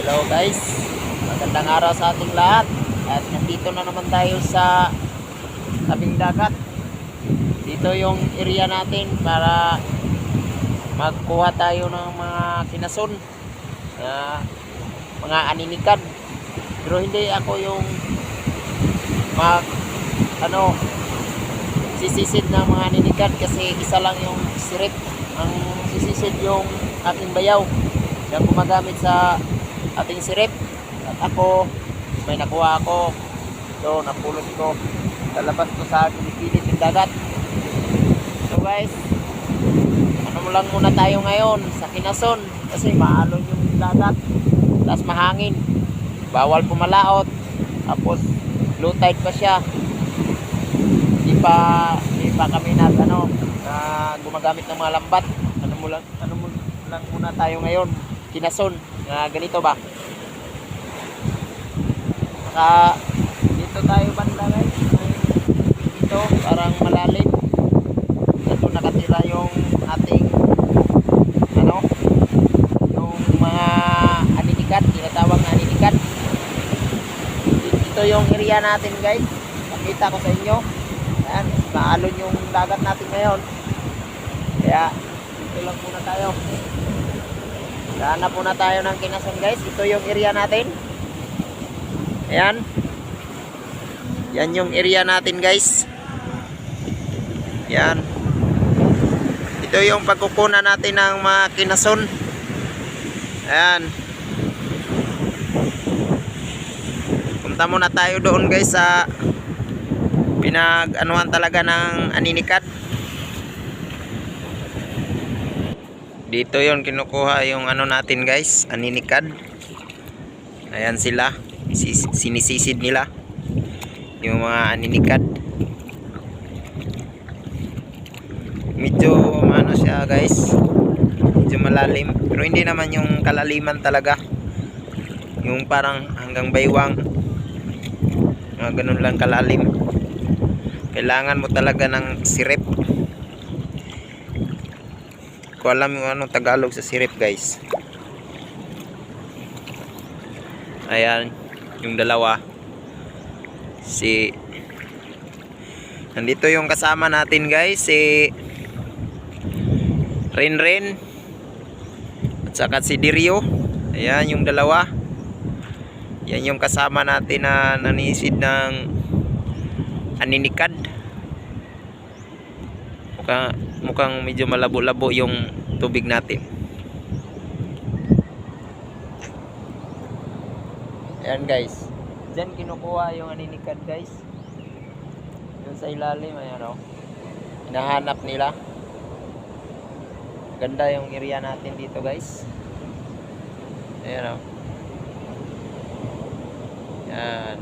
hello guys. Magandang araw sa ating lahat. At nandito na naman tayo sa tabing dagat. Dito yung area natin para magkuha tayo ng mga kinason na mga aninikad. Pero hindi ako yung mag ano sisisid ng mga aninikad kasi isa lang yung sirip ang sisisid yung aking bayaw na gumagamit sa ating sirip at ako may nakuha ako. So napulot ko. Lalabas ko sa gilid ng dagat. So guys ano lang muna tayo ngayon sa kinason kasi maalon yung dagat tapos mahangin. Bawal pumalaot tapos low tide pa siya. Hindi pa hindi pa kami na ano na gumagamit ng mga lambat. Ano mo lang ano mo lang muna tayo ngayon kinason na ganito ba? Saka dito tayo banda guys. Dito parang malalim. Dito nakatira yung ating ano? Yung mga aninikat tinatawag na aninikat. Ito yung area natin guys. Pakita ko sa inyo. Ayan, maalon yung dagat natin ngayon. Kaya dito lang muna tayo Hanap muna tayo ng kinason guys. Ito yung area natin. Ayan. Yan yung area natin guys. Yan. Ito yung pagkukunan natin ng mga kinason. Ayan. Punta muna tayo doon guys sa pinag-anuhan talaga ng aninikat. Dito yon kinukuha yung ano natin guys, aninikad. Ayan sila, Sis- sinisisid nila yung mga aninikad. Medyo ano siya guys, medyo malalim. Pero hindi naman yung kalaliman talaga. Yung parang hanggang baywang. Mga ganun lang kalalim. Kailangan mo talaga ng sirip ko alam yung anong Tagalog sa sirip guys. Ayan yung dalawa. Si nandito yung kasama natin guys si Rin Rin at saka si Dirio. Ayan yung dalawa. Yan yung kasama natin na nanisid ng aninikad mukhang, mukhang medyo malabo-labo yung tubig natin. Ayan guys. Dyan kinukuha yung aninikad guys. Yun sa ilalim ayan o hinahanap nila. Ganda yung area natin dito guys. Ayan o yan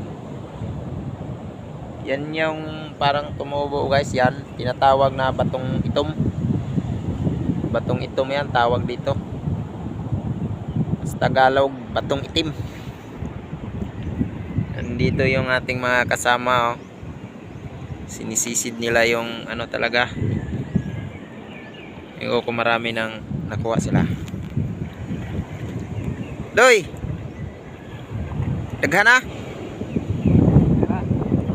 yan yung parang tumubo guys. Yan tinatawag na batong itom. Batong itom yan tawag dito. Sa Tagalog batong itim. Nandito yung ating mga kasama oh. sinisisid nila yung ano talaga. Yung kung marami nang nakuha sila. Doy! Daghan na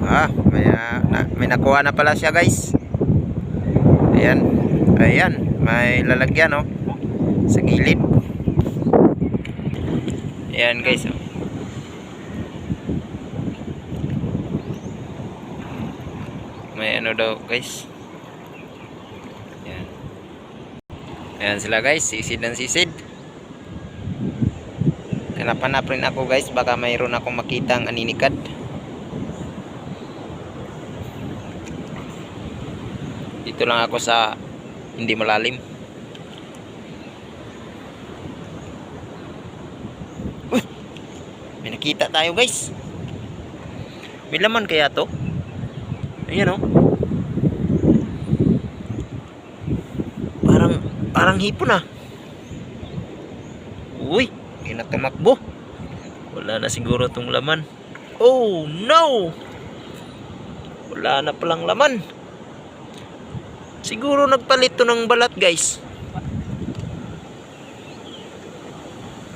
Ah, may, ah, na, may nakuha na pala siya guys. Ayan. Ayan. May lalagyan oh. Sa gilid. Ayan guys oh. May ano daw guys. Ayan. Ayan sila guys. Sisid ng sisid. Hanapan rin ako guys. Baka mayroon akong makitang aninikad. Dito lang ako sa hindi malalim. Uy! may nakita tayo guys. May laman kaya to? Ayan o parang parang hipon ah. Uy! Hindi na tumakbo wala na siguro tong laman. Oh no! Wala na palang laman Siguro nagpalit to ng balat guys.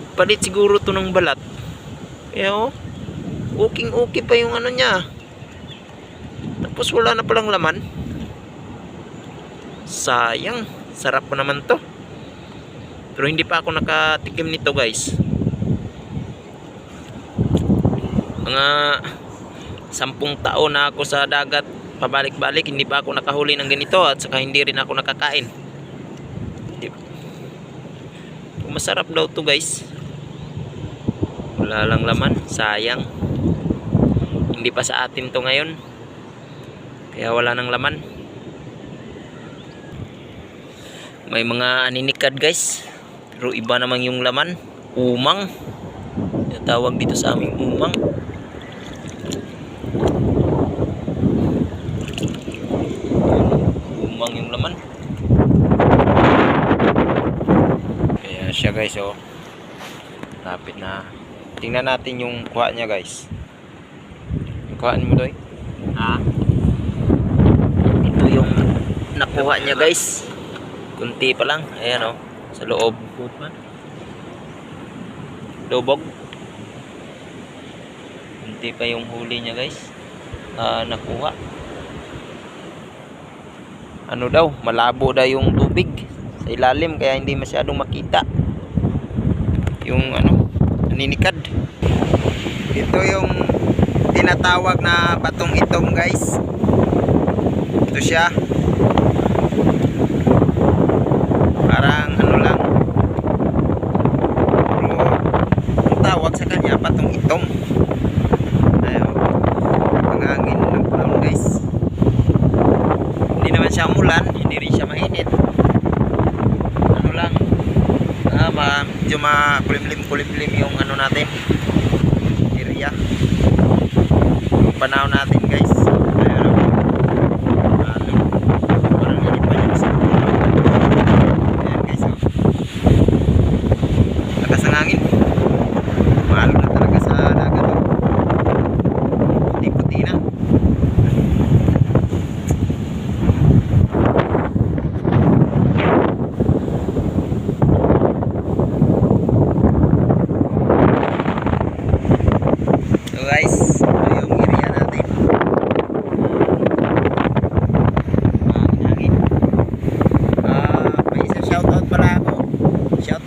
Nagpalit siguro to ng balat. Kaya oh, uking okay pa yung ano niya. Tapos wala na palang laman. Sayang. Sarap pa naman to. Pero hindi pa ako nakatikim nito guys. Mga sampung taon na ako sa dagat pabalik-balik hindi pa ako nakahuli ng ganito at saka hindi rin ako nakakain. Masarap daw to guys. Wala lang laman. Sayang. Hindi pa sa atin to ngayon. Kaya wala nang laman. May mga aninikad guys. Pero iba naman yung laman. Umang. Tawag dito sa aming. Umang yung laman. Kaya siya guys oh. Lapit na. Tingnan natin yung kuha niya guys. Kuhaan mo doy. Ah. Ito yung nakuha niya guys. Kunti pa lang. Ayan oh. Sa loob. Lubog. Kunti pa yung huli niya guys. Ah, nakuha. Ano daw, malabo daw yung tubig sa ilalim kaya hindi masyadong makita. Yung ano, naninikad. Ito yung tinatawag na batong itom guys. Ito siya. Parang ano lang. Pero ang tawag sa kanya batong itom. Ayaw. Pangangin ng panahon guys. Hindi naman siya umulan, hindi rin siya mainit. Ano lang. Ah, ma, medyo makulimlim-kulimlim yung ano natin. Area. Yung panahon natin guys.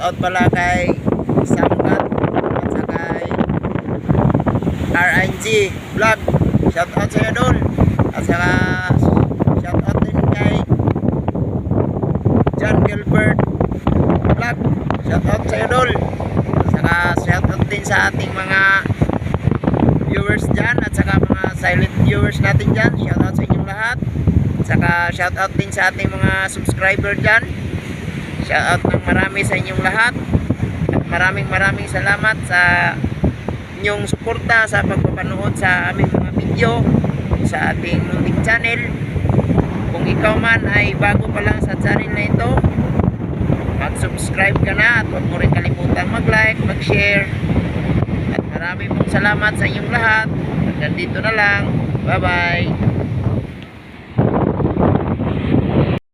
Shoutout pala kay Samkat at saka kay RNG Vlog. Shoutout sa iyo doon. At saka shoutout din kay John Gilbert Vlog. Shoutout sa iyo doon. At saka shoutout din sa ating mga viewers dyan at saka mga silent viewers natin dyan shoutout sa inyong lahat at saka shoutout din sa ating mga subscriber dyan shoutout ng marami sa inyong lahat at maraming maraming salamat sa inyong suporta sa pagpapanood sa aming mga video sa ating munting channel kung ikaw man ay bago pa lang sa channel na ito mag-subscribe ka na at huwag mo rin kalimutan mag-like, mag-share at maraming pong salamat sa inyong lahat. Hanggang dito na lang. Bye-bye.